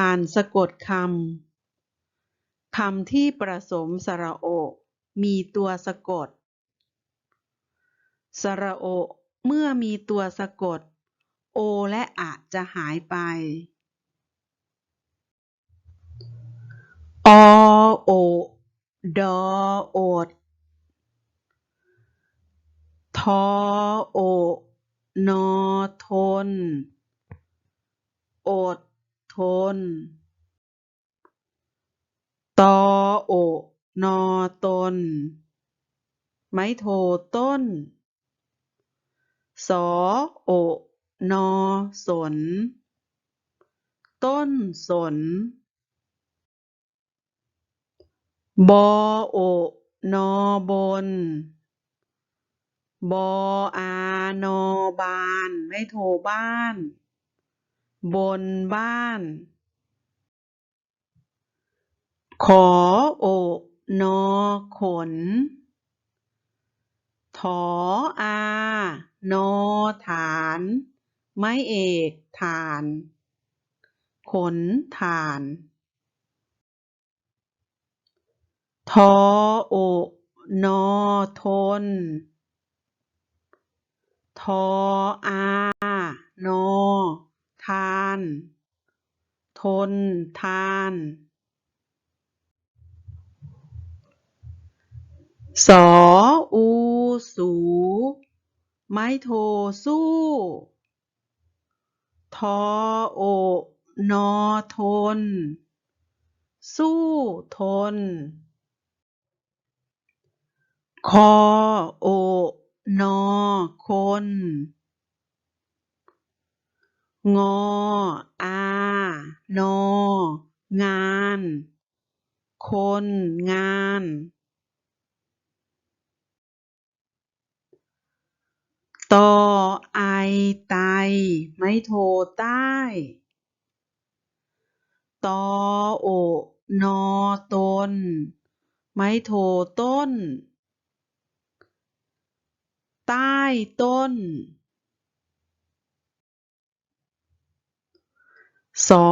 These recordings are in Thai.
อ่านสะกดคำ คำที่ประสมสระโอ มีตัวสะกด สระโอ เมื่อมีตัวสะกด โอและอะจะหายไป อโอ ดอโอดทอโอ นอทนอด ทน ตอโอนอตน ไม้โทต้น สอโอนอสน ต้นสน บอโอนอบน บออานอบาน ไม่โทบ้าน บนบ้าน ขอโอนอขน ถออา นอฐาน ไม้เอกฐาน ขนฐานทอโอนอทน ทออา นอทาน ทนทานสออูสู ไม้โทสู้ ทอโอนอทน สู้ทน คอโอนอคน งอ อา นอ งาน คน งานตอไอไต ไม้โทใต้ตอโอนอตน ไม้โทต้น ใต้ต้น สอ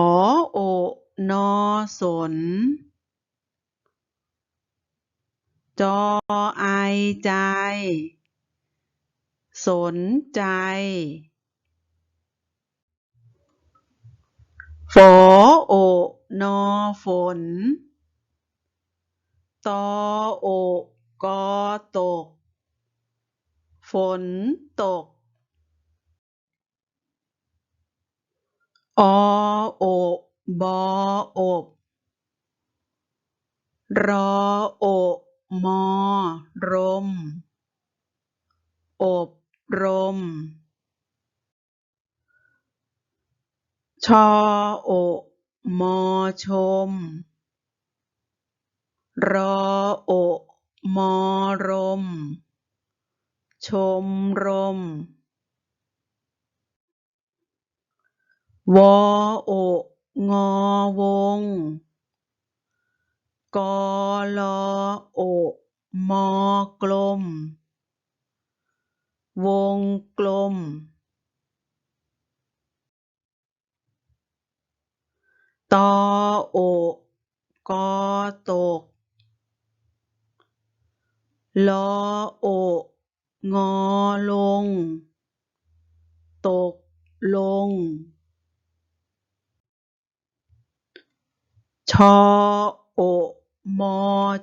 โอ นอ สน จอไอใจ สนใจฝอโอ นอ ฝน ตอโอ กอตก ฝนตก อโอบออบ รอโอมอ รม อบรม ชอโอ มอชม รอโอ มอรม ชมรม วอโองอวง กอลอโอมอกลม วงกลม ตอโอกอตก ลอโองอลง ตกลง ชอโอมอ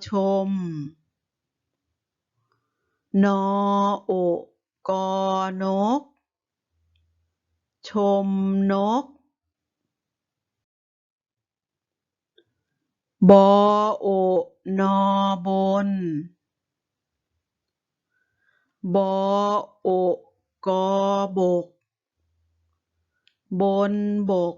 ชม นอโอกอนก ชมนก บอโอนอบน บอโอกอบก บนบก